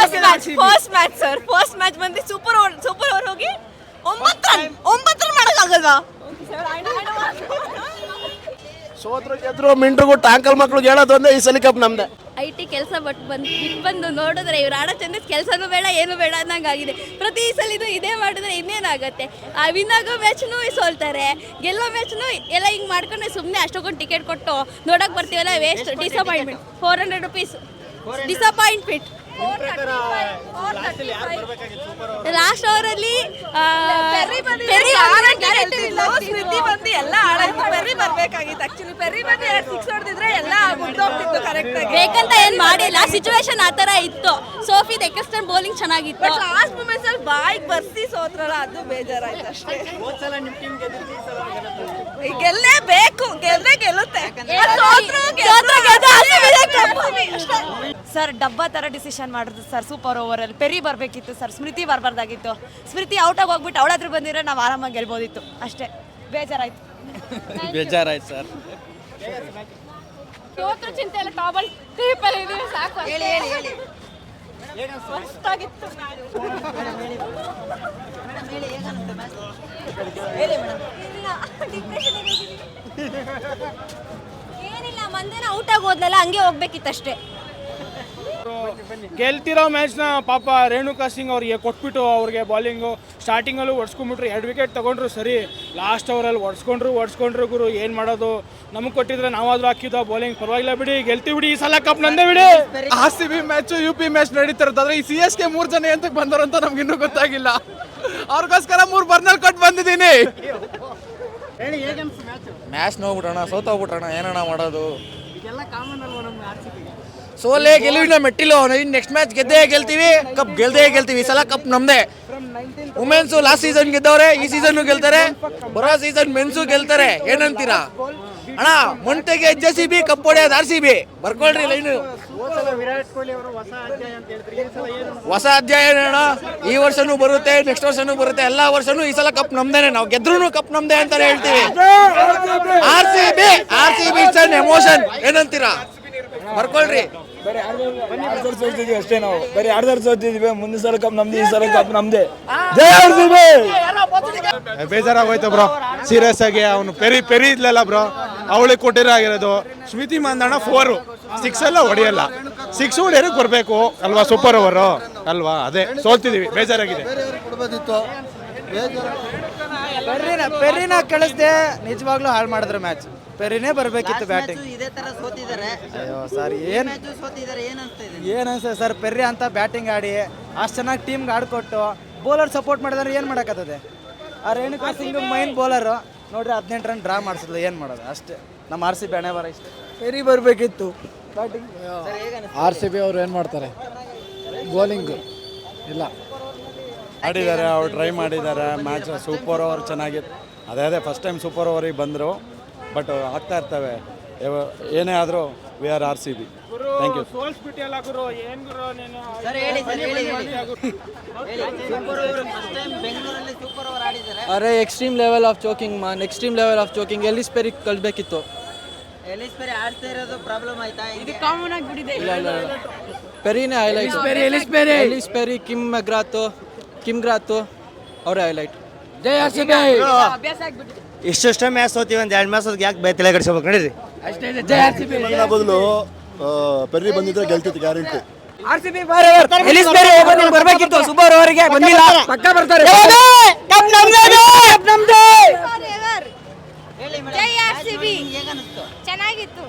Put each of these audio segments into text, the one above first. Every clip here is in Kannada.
First match first match sir first match ಬಂದು ಸೂಪರ್ ಓವರ್ ಸೂಪರ್ ಓವರ್ ಹೋಗಿ ಒಂಬತ್ತು ರನ್ ಒಂಬತ್ತು ರನ್ ಮಾಡೋಕ್ಕಾಗಲ್ವಾ? ಸೋತ್ರು ಗೆದ್ರು ಮಿಂಟ್ರಿಗೂ ಟಾಂಕಲ್ ಮಕ್ಳಿಗೆ ಹೇಳೋದು ಒಂದೇ ಈ ಸಲ ಕಪ್ ನಮ್ದೆ. ಐ ಟಿ ಕೆಲಸ ಬಟ್ ಬಂದು ಬಿಟ್ಟು ಬಂದು ನೋಡಿದ್ರೆ ಇವ್ರು ಆಡೋ ಚಂದ ಕೆಲಸನೂ ಬೇಡ ಏನು ಬೇಡ ಅನ್ನಂಗಾಗಿದೆ. ಪ್ರತಿ ಸಲಿನೂ ಇದೇ ಮಾಡಿದ್ರೆ ಇನ್ನೇನಾಗುತ್ತೆ? ಆ ವಿನ್ ಆಗೋ ಮ್ಯಾಚ್ನೂ ಸೋಲ್ತಾರೆ ಗೆಲ್ಲೋ ಮ್ಯಾಚ್ನೂ ಎಲ್ಲ ಹಿಂಗೆ ಮಾಡ್ಕೊಂಡು ಸುಮ್ಮನೆ ಅಷ್ಟೊಂದು ಟಿಕೆಟ್ ಕೊಟ್ಟು ನೋಡೋಕೆ ಬರ್ತೀವಲ್ಲ waste disappointment four hundred rupees disappointment last ಅವರಲ್ಲಿ ಸ್ಮೃತಿ ಬಂದು ಎಲ್ಲ ಆಡಾಯ್ತು ಪೆರಿ ಬರ್ಬೇಕಾಗಿತ್ತು. ಆಕ್ಚುಲಿ ಪೆರಿ ಬಂದು ಎರಡು ಸಿಕ್ಸ್ ಹೊಡೆದಿದ್ರೆ ಎಲ್ಲ ಮುಗ್ದೋಗ್ತಿತ್ತು ಕರೆಕ್ಟ್ ಆಗಿ. ಬೇಕಂತ ಏನು ಮಾಡಿಲ್ಲ. ಸಿಚುವೇಶನ್ ಆ ತರ ಇತ್ತು. ಸೋಫಿ ಎಕ್ಸ್ಟರ್ನ್ ಬೌಲಿಂಗ್ ಚೆನ್ನಾಗಿತ್ತು. ಬಟ್ ಲಾಸ್ಟ್ ಮೂಮೆಂಟ್ಸ್ ಅಲ್ಲಿ ಬಾಯಿಗೆ ಬರ್ಸಿ ಸೋತ್ರಲ್ಲ ಅದು ಬೇಜಾರಾಯ್ತು ಅಷ್ಟೇ. ಗೆಲ್ಲೇಬೇಕು ಗೆಲ್ಲೇ ಗೆಲ್ಲುತ್ತೆ. ಸೋತ್ರು ಗೆದ್ರು ಗೆದ್ದು RCB ಗೆ ಅಷ್ಟೇ. ಸರ್ ಡಬ್ಬಾ ಥರ ಡಿಸಿಷನ್ ಮಾಡಿದ್ರು ಸರ್ ಸೂಪರ್ ಓವರಲ್ಲಿ ಪೆರಿ ಬರಬೇಕಿತ್ತು ಸರ್ ಸ್ಮೃತಿ ಬರಬಾರ್ದಾಗಿತ್ತು. ಸ್ಮೃತಿ ಔಟಾಗಿ ಹೋಗ್ಬಿಟ್ಟು ಅವಳ ಹತ್ರ ಬಂದಿರೋ ನಾವು ಆರಾಮಾಗಿ ಗೆಲ್ಬೋದಿತ್ತು. ಅಷ್ಟೇ. ಬೇಜಾರಾಯ್ತು. ಬೇಜಾರಾಯ್ತು ಸರ್. ಸೋತ್ರ ಚಿಂತೆ ಎಲ್ಲ ಟಾಬಲ್ ಟ್ರಿಪಲ್ ಇದೆ ಸಾಕು. ಹೇಳಿ ಹೇಳಿ ಹೇಳಿ. ಏನಿಲ್ಲ ಮಂದೇನ ಔಟ್ ಆಗಿ ಹೋದ್ಲಲ್ಲ ಹಂಗೆ ಹೋಗ್ಬೇಕಿತ್ತಷ್ಟೇ. ಗೆಲ್ತಿರೋ ಮ್ಯಾಚ್ನ ಪಾಪ ರೇಣುಕಾ ಸಿಂಗ್ ಅವ್ರಿಗೆ ಕೊಟ್ಬಿಟ್ಟು ಅವ್ರಿಗೆ ಬಾಲಿಂಗು ಸ್ಟಾರ್ಟಿಂಗಲ್ಲೂ ಹೊಡ್ಸ್ಕೊಂಡ್ಬಿಟ್ರು ಎರಡು ವಿಕೆಟ್ ತಗೊಂಡ್ರು ಸರಿ. ಲಾಸ್ಟ್ ಅವರಲ್ಲಿ ಹೊಡ್ಸ್ಕೊಂಡ್ರು ಹೊಡ್ಸ್ಕೊಂಡ್ರು ಗುರು. ಏನು ಮಾಡೋದು? ನಮಗೆ ಕೊಟ್ಟಿದ್ರೆ ನಾವಾದರೂ ಹಾಕಿದ್ದು ಬೌಲಿಂಗ್ ಪರವಾಗಿಲ್ಲ ಬಿಡಿ. ಗೆಲ್ತಿ ಬಿಡಿ. ಈ ಸಲ ಕಪ್ ನಂದೇ ಬಿಡಿ. R C B match U P match ನಡೀತಿರೋದಾದ್ರೆ ಈ ಸಿ ಎಸ್ ಕೆ ಮೂರು ಜನ ಎಂತಕ್ಕೆ ಬಂದರು ಅಂತ ನಮ್ಗೆ ಇನ್ನೂ ಗೊತ್ತಾಗಿಲ್ಲ. ಅವ್ರಿಗೋಸ್ಕರ ಮೂರು ಬರ್ನಲ್ ಕೊಟ್ಟು ಬಂದಿದ್ದೀನಿ. ಮ್ಯಾಚ್ ನೋಡ್ಬಿಟ್ಟಣ ಸೋತೋಗ್ಬಿಟ್ರಣ ಏನಣ್ಣ ಮಾಡೋದು? ಸೋಲೆ ಗೆಲುವಿನ ಮೆಟ್ಟಿಲು. ಇನ್ನು ನೆಕ್ಸ್ಟ್ ಮ್ಯಾಚ್ ಗೆದ್ದೇ ಗೆಲ್ತೀವಿ. ಕಪ್ ಗೆಲ್ದೇ ಗೆಲ್ತೀವಿ. ಈ ಸಲ ಕಪ್ ನಮ್ದೇ. ವುಮೆನ್ಸು ಲಾಸ್ಟ್ ಸೀಸನ್ ಗೆದ್ದವ್ರೆ, ಈ ಸೀಸನ್ ಗೆಲ್ತಾರೆ. ಬರೋ ಸೀಸನ್ ಮೆನ್ಸು ಗೆಲ್ತಾರೆ. ಏನಂತೀರಾ? ಅಣ್ಣ, ಮೊಂಟೆಗೆ ಎಚ್ ಸಿ ಬಿ ಕಪ್ ಹೊಡೆಯೋದು ಆರ್ ಸಿ ಬಿ. ಬರ್ಕೊಳ್ರಿ ಲೈನು. ಹೊಸ ಅಧ್ಯಾಯ ಅಣ್ಣ. ಈ ವರ್ಷನೂ ಬರುತ್ತೆ ನೆಕ್ಸ್ಟ್ ವರ್ಷನೂ ಬರುತ್ತೆ. ಎಲ್ಲಾ ವರ್ಷನೂ ಈ ಸಲ ಕಪ್ ನಮ್ದೇನೆ. ನಾವು ಗೆದ್ರೂ ಕಪ್ ನಮ್ದೇ ಅಂತಾನೆ ಹೇಳ್ತೀವಿ. R C B, R C B emotion ಏನಂತೀರಾ? ಬರ್ಕೊಳ್ರಿ. ಸೋತಿದ್ವಿ ಅಷ್ಟೇ ನಾವು. ಬರೀ ಎರಡು ಸೋತಿದ್ವಿ ಮುಂದಿನ ಸಲ ಕಪ್ ನಮ್ದು ಈ ಸಲ ಕಪ್ ನಮ್ದೇ. ಜಯ ಬೇಜಾರಾಗೋಯ್ತು ಬ್ರೋ. ಸೀರಿಯಸ್ ಆಗಿ ಅವನು ಪೆರಿ ಪೆರಿ ಇದ್ಲಲ್ಲ ಬ್ರೋ. ಅವಳಿಗೆ ಕೊಟ್ಟಿರೋ ಆಗಿರೋದು ಸ್ಮಿತಿ ಮಂದಣ್ಣ ಫೋರು ಸಿಕ್ಸ್ ಎಲ್ಲ ಹೊಡೆಯಲ್ಲ. ಸಿಕ್ಸ್ ಹೊಡೆಯೋಕೆ ಬರಬೇಕು. ಅಲ್ವಾ ಸೂಪರ್ ಓವರು ಅಲ್ವಾ ಅದೇ. ಸೋಲ್ತಿದೀವಿ. ಬೇಜಾರಾಗಿದೆ. ಪೆರಿನ ಪೆರಿನ ಕಳಿಸ್ದೆ ನಿಜವಾಗ್ಲೂ ಹಾಳು ಮಾಡಿದ್ರು ಮ್ಯಾಚ್ ಪೆರಿನೇ ಬರಬೇಕಿತ್ತು ಬ್ಯಾಟಿಂಗ್ ಇದೇ ತರ ಸೋತಿದ್ದಾರೆ. ಅಯ್ಯೋ ಸರ್ ಏನ್ ಸೋತಿದ್ದಾರೆ ಏನ್ ಅನ್ಸ್ತಾ ಇದೆ ಸರ್ ಪೆರ್ರಿ ಅಂತ ಬ್ಯಾಟಿಂಗ್ ಆಡಿ ಅಷ್ಟು ಚೆನ್ನಾಗಿ ಟೀಮ್ಗೆ ಆಡ್ಕೊಟ್ಟು ಬೌಲರ್ ಸಪೋರ್ಟ್ ಮಾಡಿದ್ರೆ ಏನು ಮಾಡಕತ್ತದೆ ಆ ರೇಣುಕಾ ಸಿಂಗ್ ಮೈನ್ ಬೌಲರು ನೋಡ್ರಿ ಹದಿನೆಂಟು ರನ್ ಡ್ರಾ ಮಾಡಿಸಿದ್ಲು ಏನು ಮಾಡೋದು? ಅಷ್ಟೇ. ನಮ್ಮ ಆರ್ ಸಿ ಬಿ ಹಣೆ ಬರ ಇಷ್ಟ. ಪೆರಿ ಬರಬೇಕಿತ್ತು. ಬ್ಯಾಟಿಂಗ್ ಆರ್ ಸಿ ಬಿ ಅವ್ರು ಏನು ಮಾಡ್ತಾರೆ? ಬೌಲಿಂಗು ಇಲ್ಲ. ಆಡಿದ್ದಾರೆ ಅವ್ರು ಟ್ರೈ ಮಾಡಿದ್ದಾರೆ. ಮ್ಯಾಚ್ ಸೂಪರ್ ಓವರ್ ಚೆನ್ನಾಗಿತ್ತು ಅದೇ ಅದೇ ಫಸ್ಟ್ ಟೈಮ್ ಸೂಪರ್ ಓವರಿಗೆ ಬಂದರು. ಬಟ್ ಆಗ್ತಾ ಇರ್ತವೆ. ಏನೇ ಆದರೂ we are R C B thank you ಸೋಲ್ಸ್ಬಿಟ್ಟಿಯಲ್ಲ ಗುರು ಏನ್ ಗುರು ನೀನು? ಸರ್ ಹೇಳಿ ಸರ್ ಹೇಳಿ ಹೇಳಿ. ಹೇಳಿ ಫಸ್ಟ್ ಟೈಮ್ ಬೆಂಗಳೂರಲ್ಲಿ ಸೂಪರ್ ಓವರ್ ಆಡಿದ್ದಾರೆ. ಅರೆ ಎಕ್ಸ್ಟ್ರೀಮ್ ಲೆವೆಲ್ ಆಫ್ ಚೋಕಿಂಗ್ ಮಾ extreme level of choking Ellyse Perry ಕಳ್ಬೇಕಿತ್ತು. Ellyse Perry ಆಡ್ತಾ ಇರೋದು ಪ್ರಾಬ್ಲಮ್ ಆಯ್ತಾ? ಇದು ಕಾಮನ್ ಆಗಿಬಿಟ್ಟಿದೆ ಇಲ್ಲ ಇಲ್ಲ ಇಲ್ಲ. ಪೆರಿನೇ highlight Ellyse Perry Kim McGrath Kim Garth ಅವರೇ ಹೈಲೈಟ್ ಜೈ ಆರ್ ಸಿ ಬಿ ಅಭ್ಯಾಸ ಆಗ್ಬಿಟ್ಟಿದೆ. ಇಷ್ಟಷ್ಟೇ ಮ್ಯಾಚ್ ಸೋತೀವಿ ಒಂದು ಎರಡು ಮ್ಯಾಚ್ ಯಾಕೆ ಬೇ ತಲೆ ಕಡಿಸ್ಬೇಕು ನಡೀರಿ. ಬದಲು ಪೆರ್ರಿ ಬಂದಿದ್ರೆ ಗೆಲ್ತಿತ್ತು ಗ್ಯಾರಂಟಿ ಆರ್ ಸಿ ಬಿ ಬರಬೇಕಿತ್ತು ಬಂದಿಲ್ಲ. ಪಕ್ಕ ಬರ್ತಾರೆ. ಚೆನ್ನಾಗಿತ್ತು.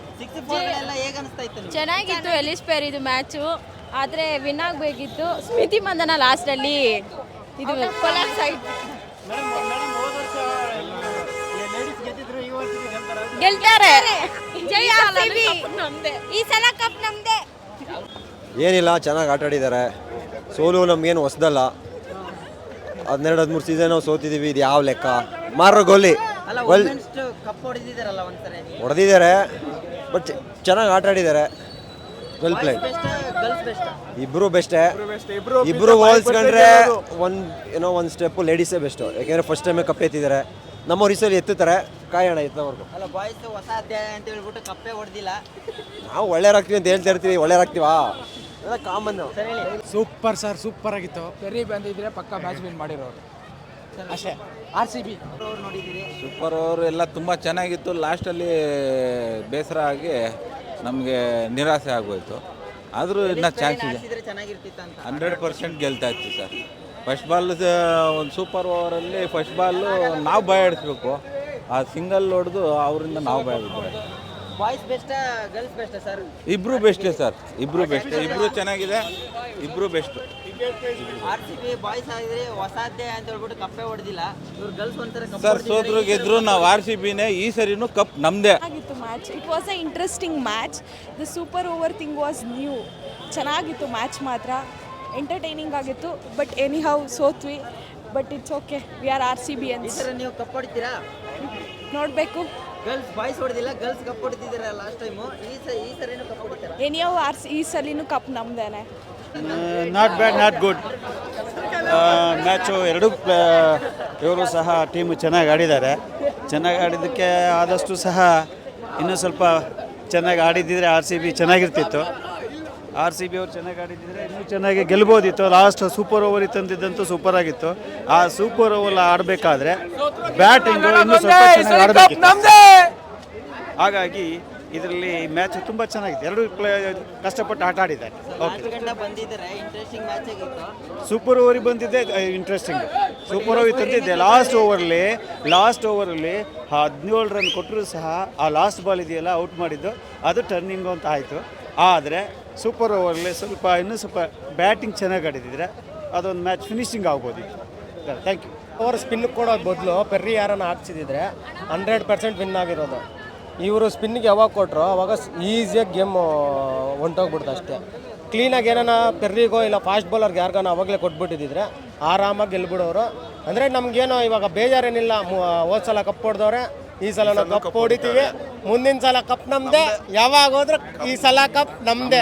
ಚೆನ್ನಾಗಿತ್ತು ಎಲಿಸ್ ಪೇರ್ ಇದು ಮ್ಯಾಚು ಆದ್ರೆ ವಿನ್ ಆಗಬೇಕಿತ್ತು. ಸ್ಮಿತಿ ಮಂದನ ಲಾಸ್ಟಲ್ಲಿ ಇದು ಕೊಲಾಪ್ಸ್ ಆಯ್ತು. ಗೆಲ್ತಾರೆ. ಜೈ ಆರ್ಸಿಬಿ ಈ ಸಲ ಕಪ್ ನಮ್ದೇ. ಏನಿಲ್ಲ ಚೆನ್ನಾಗಿ ಆಟ ಆಡಿದ್ದಾರೆ ಸೋಲು ನಮಗೇನು ಹೊಸದಲ್ಲ. ಹದಿನೆರಡು ಹದಿಮೂರು ಸೀಸನ್ ನಾವು ಸೋತಿದ್ದೀವಿ ಇದು ಯಾವ ಲೆಕ್ಕ? ಮಾರೋ ಗೋಲಿ. ಅಲ್ಲ ಗೋಲ್ ಕಪ್ ಹೊಡೆದಿದ್ದಾರಲ್ಲ ಒಂದ್ಸರಿ ಹೊಡೆದಿದ್ದಾರೆ ಬಟ್ ಚೆನ್ನಾಗಿ ಆಟ ಆಡಿದ್ದಾರೆ well played best girls best ಇಬ್ರು ಬೆಸ್ಟೇ ಇಬ್ರು ಹೋಲ್ಸ್ಕೊಂಡ್ರೆ ಒಂದು ಏನೋ ಒಂದು ಸ್ಟೆಪ್ಪು ಲೇಡೀಸೇ ಬೆಸ್ಟು ಯಾಕೆಂದ್ರೆ ಫಸ್ಟ್ ಟೈಮೇ ಕಪ್ ಎತ್ತಿದ್ದಾರೆ. ನಮ್ಮ ಈ ಸಲ ಎತ್ತುತ್ತಾರೆ. ಕಾಯೋಣ ಎತ್ತವರೆಗೂ ಅಲ್ಲ ಬಾಯ್ಸ್ ಹೊಸ ಅಧ್ಯಾಯ ಅಂತ ಹೇಳ್ಬಿಟ್ಟು ಕಪ್ಪೆ ಹೊಡೆದಿಲ್ಲ. ನಾವು ಒಳ್ಳೆಯವ್ರಾಗ್ತೀವಿ ಅಂತ ಹೇಳ್ತಾ ಇರ್ತೀವಿ ಒಳ್ಳೆಯವ್ರಾಗ್ತೀವಾ ಸೂಪರ್ ಸರ್ ಸೂಪರ್ ಆಗಿತ್ತು. ಸರಿ ಬಂದಿದ್ರೆ ಪಕ್ಕ ಬ್ಯಾಚ್ ವಿನ್ ಮಾಡಿರೋರು. ಅಷ್ಟೇ. R C B super over ಎಲ್ಲ ತುಂಬ ಚೆನ್ನಾಗಿತ್ತು. ಲಾಸ್ಟಲ್ಲಿ ಬೇಸರ ಆಗಿ ನಮಗೆ ನಿರಾಸೆ ಆಗೋಯ್ತು. ಆದರೂ ಇನ್ನೂ ಚಾನ್ಸ್ ಇದೆ. ಚೆನ್ನಾಗಿರ್ತಿತ್ತು ಅಂತ. ಹಂಡ್ರೆಡ್ ಪರ್ಸೆಂಟ್ ಗೆಲ್ತಾ ಇತ್ತು ಸರ್ ಫಸ್ಟ್ ಬಾಲ್ ಒಂದು ಸೂಪರ್ ಓವರಲ್ಲಿ ಫಸ್ಟ್ ಬಾಲು ನಾವು ಭಯ ಆಡಿಸ್ಬೇಕು. ಆ ಸಿಂಗಲ್ ಹೊಡೆದು ಅವರಿಂದ ನಾವು ಬಾಯ್ಬಿಟ್ಟು ಬಾಯ್ಸ್ ಬೆಸ್ಟಾ ಗರ್ಲ್ಸ್ ಬೆಸ್ಟಾ ಸರ್? ಇಬ್ರು ಬೆಸ್ಟೇ ಸರ್ ಇಬ್ರು ಬೆಸ್ಟ್. ಇಬ್ರು ಚೆನ್ನಾಗಿದೆ ಇಬ್ರು best. R C B boys ಆಗಿದ್ರೆ ಹೊಸಾದ್ದೆ ಅಂತ ಹೇಳ್ಬಿಟ್ಟು ಕಪ್ಪೆ ಹೊಡೆದಿಲ್ಲ. ಇವ್ರು ಗರ್ಲ್ಸ್ ಒಂಥರ ಕಪ್ ಸರ್ ಸೋತ್ರು ಗೆದ್ರು ನಾವು ಆರ್ ಸಿ ಬಿನೇ ಈ ಸರಿನು ಕಪ್ ನಮ್ಮದೇ ಆಗಿತ್ತು match it was a interesting match the super over thing was new ಚೆನ್ನಾಗಿತ್ತು ಮ್ಯಾಚ್ ಮಾತ್ರ. ಎಂಟರ್ಟೈನಿಂಗ್ ಆಗಿತ್ತು but anyhow ಸೋತ್ವಿ but it's okay we are R C B ಅಂತ ನೀವು ಕಪ್ ಹೊಡಿತೀರಾ? ನೋಡಬೇಕು. ಗರ್ಲ್ಸ್ ಬಾಯ್ಸ್ ಹೊಡೆದಿಲ್ಲ ಗರ್ಲ್ಸ್ ಕಪ್ ಹೊಡಿತಿದ್ದೀರಾ ಲಾಸ್ಟ್ ಟೈಮು ಈ ಸ ಈ ಸರಿನೂ ಕಪ್ ಹೊಡಿತಾರ? ಎನಿ ಹೌ ಆರ್ ಈ ಸಲಿನೂ cup ನಮ್ದೇನೆ. Not bad not good match ಎರಡು ಇವರು ಸಹ ಟೀಮ್ ಚೆನ್ನಾಗಿ ಆಡಿದ್ದಾರೆ. ಚೆನ್ನಾಗಿ ಆಡಿದ್ದಕ್ಕೆ ಆದಷ್ಟು ಸಹ ಇನ್ನೂ ಸ್ವಲ್ಪ ಚೆನ್ನಾಗಿ ಆಡಿದ್ದಿದ್ರೆ ಆರ್ ಸಿ ಬಿ ಚೆನ್ನಾಗಿರ್ತಿತ್ತು. ಆರ್ ಸಿ ಬಿ ಅವ್ರು ಚೆನ್ನಾಗಿ ಆಡಿದ್ದಿದ್ರೆ ಇನ್ನೂ ಚೆನ್ನಾಗಿ ಗೆಲ್ಬೋದಿತ್ತು. ಲಾಸ್ಟ್ ಸೂಪರ್ ಓವರ್ ತಂದಿದ್ದಂತೂ ಸೂಪರ್ ಆಗಿತ್ತು. ಆ ಸೂಪರ್ ಓವರ್ ಆಡಬೇಕಾದ್ರೆ ಬ್ಯಾಟಿಂಗ್ ಇನ್ನೂ ಸ್ವಲ್ಪ ಚೆನ್ನಾಗಿ ಆಡಬೇಕಿತ್ತು. ಹಾಗಾಗಿ ಇದರಲ್ಲಿ ಮ್ಯಾಚ್ ತುಂಬ ಚೆನ್ನಾಗಿದೆ ಎರಡು ಪ್ಲೇ ಕಷ್ಟಪಟ್ಟು ಆಟ ಆಡಿದ್ದಾರೆ. ಓಕೆ ಗಂಟೆ ಬಂದಿದ್ದಾರೆ ಇಂಟ್ರೆಸ್ಟಿಂಗ್ ಮ್ಯಾಚ್ ಆಗಿತ್ತು. ಸೂಪರ್ ಓವರಿಗೆ ಬಂದಿದ್ದೆ ಇಂಟ್ರೆಸ್ಟಿಂಗ್ ಸೂಪರ್ ಓವರ್ ತಂದಿದ್ದೆ. ಲಾಸ್ಟ್ ಓವರಲ್ಲಿ ಲಾಸ್ಟ್ ಓವರಲ್ಲಿ ಹದಿನೇಳು ರನ್ ಕೊಟ್ಟರು ಸಹ ಆ ಲಾಸ್ಟ್ ಬಾಲ್ ಇದೆಯಲ್ಲ ಔಟ್ ಮಾಡಿದ್ದು. ಅದು ಟರ್ನಿಂಗ್ ಅಂತ ಆಯಿತು. ಆದರೆ ಸೂಪರ್ ಓವರಲ್ಲಿ ಸ್ವಲ್ಪ ಇನ್ನೂ ಸ್ವಲ್ಪ ಬ್ಯಾಟಿಂಗ್ ಚೆನ್ನಾಗಿ ಆಡಿದಿದ್ರೆ ಅದೊಂದು ಮ್ಯಾಚ್ ಫಿನಿಶಿಂಗ್ ಆಗ್ಬೋದು. ಥ್ಯಾಂಕ್ ಯು ಓವರ್ ಸ್ಪಿನ್ ಕೊಡೋದು ಬದಲು ಪೆರ್ರಿ ಯಾರನ್ನ ಹಾಕ್ಸಿದ್ರೆ ಹಂಡ್ರೆಡ್ ಪರ್ಸೆಂಟ್ ವಿನ್ ಆಗಿರೋದು. ಇವರು ಸ್ಪಿನ್ಗೆ ಯಾವಾಗ ಕೊಟ್ಟರು ಅವಾಗ ಈಸಿಯಾಗಿ ಗೇಮ್ ಹೊಂಟೋಗ್ಬಿಡ್ತು ಅಷ್ಟೇ. ಕ್ಲೀನಾಗಿ ಏನಾನ ಪೆರ್ರಿಗೋ ಇಲ್ಲ ಫಾಸ್ಟ್ ಬೌಲರ್ಗೆ ಯಾರಿಗಾನ ಅವಾಗಲೇ ಕೊಟ್ಬಿಟ್ಟಿದ್ರೆ ಆರಾಮಾಗಿ ಗೆಲ್ಬಿಡೋರು. ಅಂದರೆ ನಮಗೇನೋ ಇವಾಗ ಬೇಜಾರೇನಿಲ್ಲ ಹೋದ್ಸಲ ಹೋದ್ ಕಪ್ ಹೊಡೆದವ್ರೆ ಈ ಸಲ ನಾವು ಕಪ್ ಹೊಡಿತೀವಿ. ಮುಂದಿನ ಸಲ ಕಪ್ ನಮ್ದೇ. ಯಾವಾಗ ಹೋದ್ರೆ ಈ ಸಲ ಕಪ್ ನಮ್ದೇ.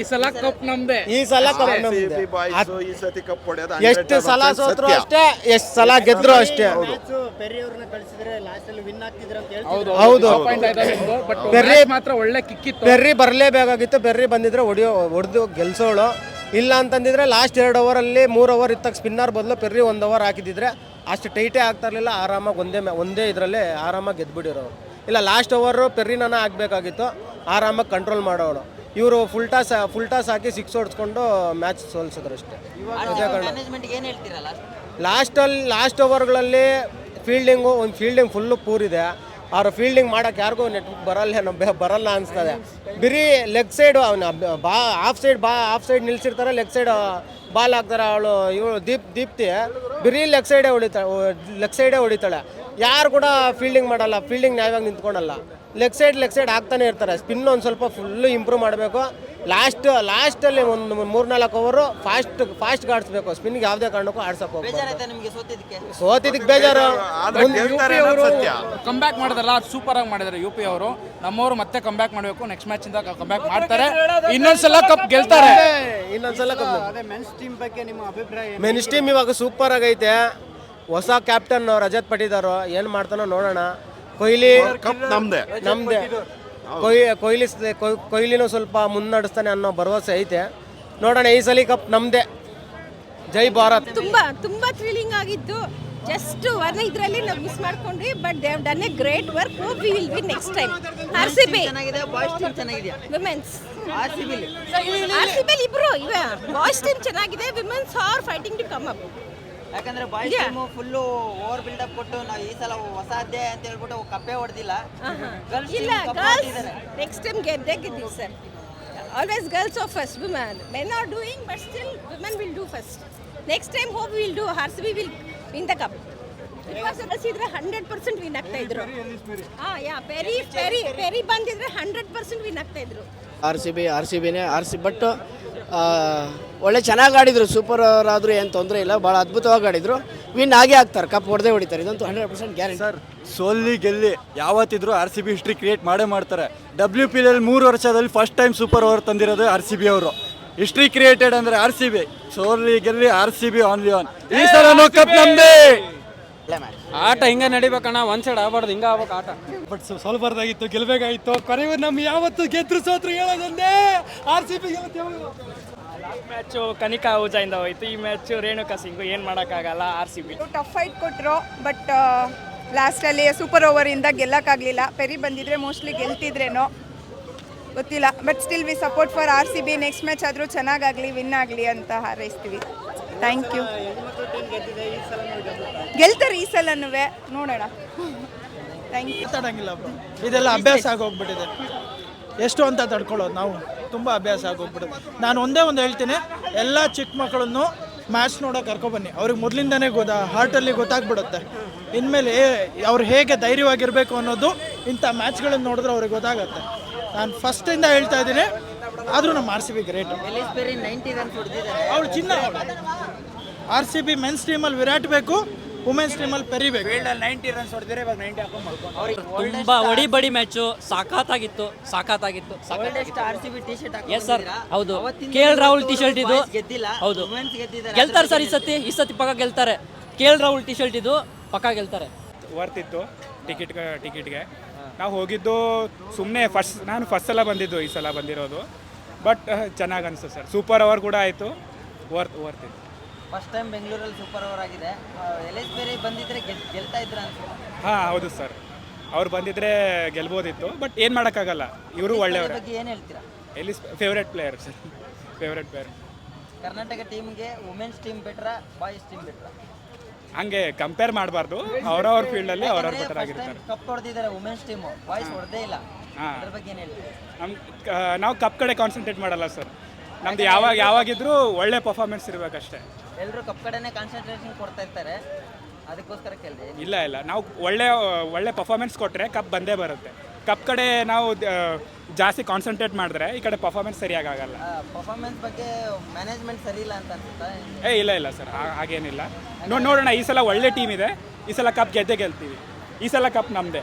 ಈ ಸಲ ಕಪ್ ನಮ್ದೇ. ಈ ಸಲ ಕಪ್ ನಮ್ದೇ. ಈ ಸತಿ ಕಪ್ ಹೊಡೆಯೋದು ಎಷ್ಟು ಸಲ ಸೋತ್ರು ಅಷ್ಟೇ ಎಷ್ಟು ಸಲ ಗೆದ್ರು ಅಷ್ಟೇ. ಹೌದು. ಬೆರ್ರಿ ಮಾತ್ರ ಒಳ್ಳೆ ಕಿಕ್ಕಿತ್ತು ಬೆರ್ರಿ ಬರಲೇಬೇಕಾಗಿತ್ತು. ಬೆರ್ರಿ ಬಂದಿದ್ರೆ ಹೊಡಿಯೋ ಹೊಡೆದು ಗೆಲ್ಸೋಳು. ಇಲ್ಲ ಅಂತಂದಿದ್ರೆ ಲಾಸ್ಟ್ ಎರಡು ಓವರಲ್ಲಿ ಮೂರು ಓವರ್ ಇತ್ತಾಗ ಸ್ಪಿನ್ನರ್ ಬದಲು ಪೆರ್ರಿ ಒಂದು ಓವರ್ ಹಾಕಿದಿದ್ರೆ ಅಷ್ಟು ಟೈಟೇ ಆಗ್ತಾ ಇರಲಿಲ್ಲ ಆರಾಮಾಗಿ ಒಂದೇ ಒಂದೇ ಇದರಲ್ಲೇ ಆರಾಮಾಗಿ ಗೆದ್ಬಿಡಿರೋರು ಇಲ್ಲ ಲಾಸ್ಟ್ ಓವರು ಪೆರ್ರಿನ ಆಗಬೇಕಾಗಿತ್ತು ಆರಾಮಾಗಿ ಕಂಟ್ರೋಲ್ ಮಾಡೋಳು ಇವರು ಫುಲ್ ಟಾಸ್ ಫುಲ್ ಟಾಸ್ ಹಾಕಿ ಸಿಕ್ಸ್ ಹೊಡ್ಸ್ಕೊಂಡು ಮ್ಯಾಚ್ ಸೋಲ್ಸಿದ್ರು ಅಷ್ಟೇ. ಲಾಸ್ಟಲ್ಲಿ ಲಾಸ್ಟ್ ಓವರ್ಗಳಲ್ಲಿ ಫೀಲ್ಡಿಂಗು ಒಂದು ಫೀಲ್ಡಿಂಗ್ ಫುಲ್ಲು ಪೂರಿದೆ. ಅವ್ರ ಫೀಲ್ಡಿಂಗ್ ಮಾಡೋಕೆ ಯಾರಿಗೂ ನೆಟ್ ಬರಲ್ಲ ಬರಲ್ಲ ಅನಿಸ್ತದೆ. ಬಿರಿ ಲೆಗ್ ಸೈಡು ಅವನ ಬಾ ಆಫ್ ಸೈಡ್ ಬಾ ಆಫ್ ಸೈಡ್ ನಿಲ್ಸಿರ್ತಾರೆ ಲೆಗ್ ಸೈಡ್ ಬಾಲ್ ಹಾಕ್ತಾರೆ ಅವಳು, ಇವಳು ದೀಪ್, ದೀಪ್ತಿ. ಬಿರಿ ಲೆಗ್ ಸೈಡೇ ಹೊಡಿತಾಳೆ ಲೆಗ್ ಸೈಡೇ ಹೊಡಿತಾಳೆ. ಯಾರು ಕೂಡ ಫೀಲ್ಡಿಂಗ್ ಮಾಡಲ್ಲ ಫೀಲ್ಡಿಂಗ್ ನ್ಯಾಯವಾಗಿ ನಿಂತ್ಕೊಳಲ್ಲ. ಲೆಗ್ ಸೈಡ್ ಲೆಗ್ ಸೈಡ್ ಆಗ್ತಾನೆ ಇರ್ತಾರೆ. ಸ್ಪಿನ್ ಒಂದು ಸ್ವಲ್ಪ ಫುಲ್ಲು ಇಂಪ್ರೂವ್ ಮಾಡಬೇಕು. ಲಾಸ್ಟ್ ಲಾಸ್ಟಲ್ಲಿ ಒಂದು ಮೂರ್ನಾಲ್ಕು ಓವರು ಫಾಸ್ಟ್ ಫಾಸ್ಟ್ ಆಡಿಸ್ಬೇಕು. ಸ್ಪಿನ್ಗೆ ಯಾವುದೇ ಕಾರಣಕ್ಕೂ ಆಡ್ಸಕ್ಕೆ ನಿಮಗೆ ಸೋತಿದ್ದಕ್ಕೆ? ಸೋತಿದ್ದಕ್ಕೆ ಬೇಜಾರು. ಕಮ್ ಬ್ಯಾಕ್ ಮಾಡಿದ್ರಲ್ಲ ಸೂಪರ್ ಆಗಿ ಮಾಡಿದಾರೆ ಯು ಪಿ ಅವರು. ನಮ್ಮವರು ಮತ್ತೆ ಕಮ್ ಬ್ಯಾಕ್ ಮಾಡಬೇಕು. ನೆಕ್ಸ್ಟ್ ಮ್ಯಾಚ್ ಇಂದ ಕಮ್ ಬ್ಯಾಕ್ ಮಾಡ್ತಾರೆ. ಇನ್ನೊಂದ್ಸಲ ಕಪ್ ಗೆಲ್ತಾರೆ. ಇನ್ನೊಂದ್ಸಲ ಮೆನ್ಸ್ ಟೀಮ್ ಬಗ್ಗೆ ನಿಮ್ಮ ಅಭಿಪ್ರಾಯ ಮೆನ್ಸ್ ಟೀಮ್ ಇವಾಗ ಸೂಪರ್ ಆಗೈತೆ. ಹೊಸ ಕ್ಯಾಪ್ಟನ್ ರಜತ್ ಪಟ್ಟಿದಾರು ಏನು ಮಾಡ್ತಾನೋ ನೋಡೋಣ. ಕೊಹ್ಲಿ ಕಪ್ ನಮ್ದೇ. ನಮ್ದೆ. ಕೊಹ್ಲಿ ಕೊಹ್ಲಿ ಕೊಯ್ಲಿನೂ ಕೊಹ್ಲಿನೂ ಸ್ವಲ್ಪ ಮುನ್ನಡೆಸ್ತಾನೆ ಅನ್ನೋ ಭರವಸೆ ಐತೆ. ನೋಡೋಣ ಈ ಸಲ ಕಪ್ ನಮ್ದೆ. ಜೈ ಭಾರತ್. ತುಂಬಾ ತುಂಬಾ ಥ್ರಿಲ್ಲಿಂಗ್ ಆಗಿತ್ತು. ಜಸ್ಟ್ ಒನ್ ಇದರಲ್ಲಿ ನಾವು ಮಿಸ್ ಮಾಡ್ಕೊಂಡ್ವಿ but they have done a great work we will be next time RCB C B ಚೆನ್ನಾಗಿದೆ ಬಾಯ್ಸ್ ಟೀಮ್ ಚೆನ್ನಾಗಿದೆ ವಿಮೆನ್ಸ್ ಆರ್ಸಿಬಿ ಸಿ ಬಿಲಿ ಆರ್ ಸಿ ಬಿ ಇಬ್ರು ಇವೆ ಬಾಯ್ಸ್ ಟೀಮ್ ಚೆನ್ನಾಗಿದೆ. Women's are fighting to come up ಯಾಕಂದ್ರೆ boys team full over build up ಕೊಟ್ಟು ನಾವು ಈ ಸಲ ಹೊಸಾದ್ದೆ ಅಂತ ಹೇಳ್ಬಿಟ್ಟು ಕಪ್ಪೆ ಹೊಡೆದಿಲ್ಲ. ಗರ್ಲ್ಸ್ ಇಲ್ಲ ಗರ್ಲ್ಸ್ ನೆಕ್ಸ್ಟ್ ಟೈಮ್ ಗೆದ್ದೇ ಗೆದ್ದೀವಿ sir. Always girls of first women men are doing but still women will do first next time hope will do hers C B will win the cup ಇದ್ರೆ ಹಂಡ್ರೆಡ್ ಪರ್ಸೆಂಟ್ ವಿನ್ ಆಗ್ತಾ ಇದ್ರು. ಹಾ ಯಾ ಪೆರಿ ಪೆರಿ ಪೆರಿ ಬಂದಿದ್ರೆ ಹಂಡ್ರೆಡ್ ಪರ್ಸೆಂಟ್ ವಿನ್ ಆಗ್ತಾ ಇದ್ರು. R C B R C ಬಿನೇ R C but ಒಳ್ಳೆ ಚೆನ್ನಾಗಿ ಆಡಿದರು. ಸೂಪರ್ ಆದರೂ ಏನು ತೊಂದರೆ ಇಲ್ಲ. ಭಾಳ ಅದ್ಭುತವಾಗಿ ಆಡಿದರು. ವಿನ್ ಆಗೇ ಆಗ್ತಾರೆ. ಕಪ್ ಹೊಡೆದೇ ಹೊಡಿತಾರೆ. ಇದಂತೂ ಹಂಡ್ರೆಡ್ ಪರ್ಸೆಂಟ್ ಗ್ಯಾರಂಟಿ ಸರ್ ಸೋಲ್ಲಿ ಗೆಲ್ಲಿ ಯಾವತ್ತಿದ್ರು R C B history create ಮಾಡೇ ಮಾಡ್ತಾರೆ. ಡಬ್ಲ್ಯೂ ಪಿ ಎಲ್ ಮೂರು ವರ್ಷದಲ್ಲಿ ಫಸ್ಟ್ ಟೈಮ್ ಸೂಪರ್ ಓವರ್ ತಂದಿರೋದು ಆರ್ ಸಿ ಬಿ ಅವರು. ಹಿಸ್ಟ್ರಿ ಕ್ರಿಯೇಟೆಡ್ ಅಂದರೆ ಆರ್ ಸಿ ಬಿ ಸೋಲ್ಲಿ ಗೆಲ್ಲಿ R C B only on ಈ ಸಲ ಕಪ್ ನಮ್ದೇ. ಆಟ ಹಿಂಗೆ ನಡಿಬೇಕಣ್ಣ ಒಂದ್ ಸೈಡ್ ಆಗ್ಬಾರ್ದು ಹಿಂಗೆ ಆಗ್ಬೇಕು ಆಟ. ಬಟ್ ಸೋಲ್ಬಾರ್ದಾಗಿತ್ತು ಗೆಲ್ಬೇಕಾಗಿತ್ತು. ಕೊನೆಗೂ ನಮ್ ಯಾವತ್ತು ಗೆದ್ರು ಸೋತ್ರು ಹೇಳೋದೊಂದೇ R C P match Kanika ಊಜಾಯಿಂದ ಹೋಯ್ತು. ಈ ಮ್ಯಾಚು ರೇಣುಕಾ ಸಿಂಗು ಏನು ಮಾಡೋಕ್ಕಾಗಲ್ಲ R C B tough fight ಕೊಟ್ಟರು ಬಟ್ ಲಾಸ್ಟಲ್ಲಿ ಸೂಪರ್ ಓವರಿಂದ ಗೆಲ್ಲಕ್ಕಾಗಲಿಲ್ಲ. ಪೆರಿ ಬಂದಿದ್ರೆ ಮೋಸ್ಟ್ಲಿ ಗೆಲ್ತಿದ್ರೇನೋ ಗೊತ್ತಿಲ್ಲ. But still we support for R C B next match ಆದರೂ ಚೆನ್ನಾಗಾಗಲಿ ವಿನ್ ಆಗಲಿ ಅಂತ ಹಾರೈಸ್ತೀವಿ. ಥ್ಯಾಂಕ್ ಯು ಗೆಲ್ತಾರೆ ಈ ಸಲನೂ ನೋಡೋಣ. ಥ್ಯಾಂಕ್ ಯು ಮಾತಾಡಂಗಿಲ್ಲ ಬ್ರೋ. ಇದೆಲ್ಲ ಅಭ್ಯಾಸ ಆಗೋಗ್ಬಿಟ್ಟಿದೆ. ಎಷ್ಟು ಅಂತ ತಡ್ಕೊಳ್ಳೋದು ನಾವು. ತುಂಬ ಅಭ್ಯಾಸ ಆಗೋಗ್ಬಿಟ್ಟಿದೆ ನಾನು ಒಂದೇ ಒಂದು ಹೇಳ್ತೀನಿ ಎಲ್ಲ ಚಿಕ್ಕ ಮಕ್ಕಳನ್ನು ಮ್ಯಾಚ್ ನೋಡೋಕೆ ಕರ್ಕೊಬನ್ನಿ. ಅವ್ರಿಗೆ ಮೊದಲಿಂದನೇ ಗೊತ್ತಾ ಹಾರ್ಟಲ್ಲಿ ಗೊತ್ತಾಗ್ಬಿಡುತ್ತೆ. ಇನ್ಮೇಲೆ ಅವ್ರು ಹೇಗೆ ಧೈರ್ಯವಾಗಿರಬೇಕು ಅನ್ನೋದು ಇಂಥ ಮ್ಯಾಚ್ಗಳನ್ನು ನೋಡಿದ್ರೆ ಅವ್ರಿಗೆ ಗೊತ್ತಾಗುತ್ತೆ. ನಾನು ಫಸ್ಟಿಂದ ಹೇಳ್ತಾ ಇದ್ದೀನಿ ಆದರೂ ನಮ್ಮ ಆರ್ ಸಿ ಬಿ ಗ್ರೇಟ್ ಅವಳು ಚಿನ್ನ. ಆರ್ ಸಿ ಬಿ ಮೆನ್ಸ್ ಟೀಮಲ್ಲಿ ವಿರಾಟ್ ಬೇಕು ವುಮೆನ್ಸ್ ಟೀಮಲ್ಲಿ ಪೆರಿ ಬೇಕು. ನೈಂಟಿ ರನ್ಸ್ ಹೊಡೆದಿದ್ರೆ ಇವಾಗ ನೈಂಟಿ ಹಾಕೊಂಡು ಮಾಡ್ಕೊಂಡು ತುಂಬಾ ಬಡಿ ಮ್ಯಾಚು ಸಾಕಾತಾಗಿತ್ತು ಸಾಕಾತಾಗಿತ್ತು R C B T shirt yes sir ಹೌದು. K L Rahul T shirt ಇದು. ಗೆದ್ದಿಲ್ಲ. ಹೌದು. ಗೆಲ್ತಾರೆ ಸರ್ ಈ ಸತಿ ಈ ಸತಿ ಪಕ್ಕ ಗೆಲ್ತಾರೆ. K L Rahul T shirt ಇದು ಪಕ್ಕ ಗೆಲ್ತಾರೆ. ವರ್ತ್ ಇತ್ತು ಟಿಕೆಟ್ ಟಿಕೆಟ್ಗೆ ನಾವು ಹೋಗಿದ್ದು ಸುಮ್ಮನೆ ಫಸ್ಟ್ ನಾನು ಫಸ್ಟ್ ಸಲ ಬಂದಿದ್ದು ಈ ಸಲ ಬಂದಿರೋದು. ಬಟ್ ಚೆನ್ನಾಗಿ ಅನಿಸ್ತು ಸರ್ ಸೂಪರ್ ಓವರ್ ಕೂಡ ಆಯಿತು. ವರ್ತ್ ವರ್ತ್ ಇತ್ತು. ಫಸ್ಟ್ ಟೈಮ್ ಬೆಂಗಳೂರಲ್ಲಿ ಸೂಪರ್ ಓವರ್ ಆಗಿದೆ. ಎಲಿಸ್ ಬೇರೆ ಬಂದಿದ್ರೆ ಗೆಲ್- ಗೆಲ್ತಾ ಇದ್ರ ಹಾ ಹೌದು ಸರ್ ಅವ್ರು ಬಂದಿದ್ರೆ ಗೆಲ್ಬೋದಿತ್ತು ಬಟ್ ಏನು ಮಾಡೋಕ್ಕಾಗಲ್ಲ. ಇವರು ಒಳ್ಳೆಯವರು. ಬಗ್ಗೆ ಏನು ಹೇಳ್ತೀರಾ? ಎಲ್ಲಿ favourite player sir favourite player Karnataka ಟೀಮ್ಗೆ women's team better boys team better? ಹಂಗೆ ಕಂಪೇರ್ ಮಾಡಬಾರ್ದು. ಅವ್ರವ್ರ ಫೀಲ್ಡಲ್ಲಿ ಅವ್ರವ್ರ ಬೆಟರ್ ಆಗಿರ್ತಾರೆ. ಕಪ್ ಹೊಡೆದಿದ್ದಾರೆ ವುಮೆನ್ಸ್ ಟೀಮು ಬಾಯ್ಸ್ ಹೊಡೆದೇ ಇಲ್ಲ. ಹಾಂ. ಅದ್ರ ಬಗ್ಗೆ ಏನು ಹೇಳ್ತೀರಾ? ನಮ್ಮ ನಾವು ಕಪ್ ಕಡೆ ಕಾನ್ಸಂಟ್ರೇಟ್ ಮಾಡಲ್ಲ ಸರ್ ನಮ್ದು ಯಾವಾಗ ಯಾವಾಗಿದ್ರೂ ಒಳ್ಳೆ ಪರ್ಫಾರ್ಮೆನ್ಸ್ ಇರಬೇಕಷ್ಟೇ. ಎಲ್ಲರೂ ಕಪ್ ಕಡೆನೇ ಕಾನ್ಸಂಟ್ರೇಷನ್ ಕೊಡ್ತಾ ಇರ್ತಾರೆ. ಅದಕ್ಕೋಸ್ಕರ ಕೇಳಿದೆ. ಇಲ್ಲ ಇಲ್ಲ. ನಾವು ಒಳ್ಳೆ ಒಳ್ಳೆ ಪರ್ಫಾರ್ಮೆನ್ಸ್ ಕೊಟ್ಟರೆ ಕಪ್ ಬಂದೇ ಬರುತ್ತೆ. ಕಪ್ ಕಡೆ ನಾವು ಜಾಸ್ತಿ ಕಾನ್ಸಂಟ್ರೇಟ್ ಮಾಡಿದ್ರೆ ಈ ಕಡೆ ಪರ್ಫಾರ್ಮೆನ್ಸ್ ಸರಿಯಾಗಿ ಆಗಲ್ಲ ಪರ್ಫಾರ್ಮೆನ್ಸ್ ಬಗ್ಗೆ ಮ್ಯಾನೇಜ್ಮೆಂಟ್ ಸರಿ ಇಲ್ಲ ಅಂತ ಅನ್ಸುತ್ತಾ? ಏ ಇಲ್ಲ ಇಲ್ಲ ಸರ್. ಹಾಗೇನಿಲ್ಲ. ನೋ ನೋಡೋಣ ಈ ಸಲ ಒಳ್ಳೆ ಟೀಮ್ ಇದೆ. ಈ ಸಲ ಕಪ್ ಗೆದ್ದೇ ಗೆಲ್ತೀವಿ. ಈ ಸಲ ಕಪ್ ನಮ್ಮದೇ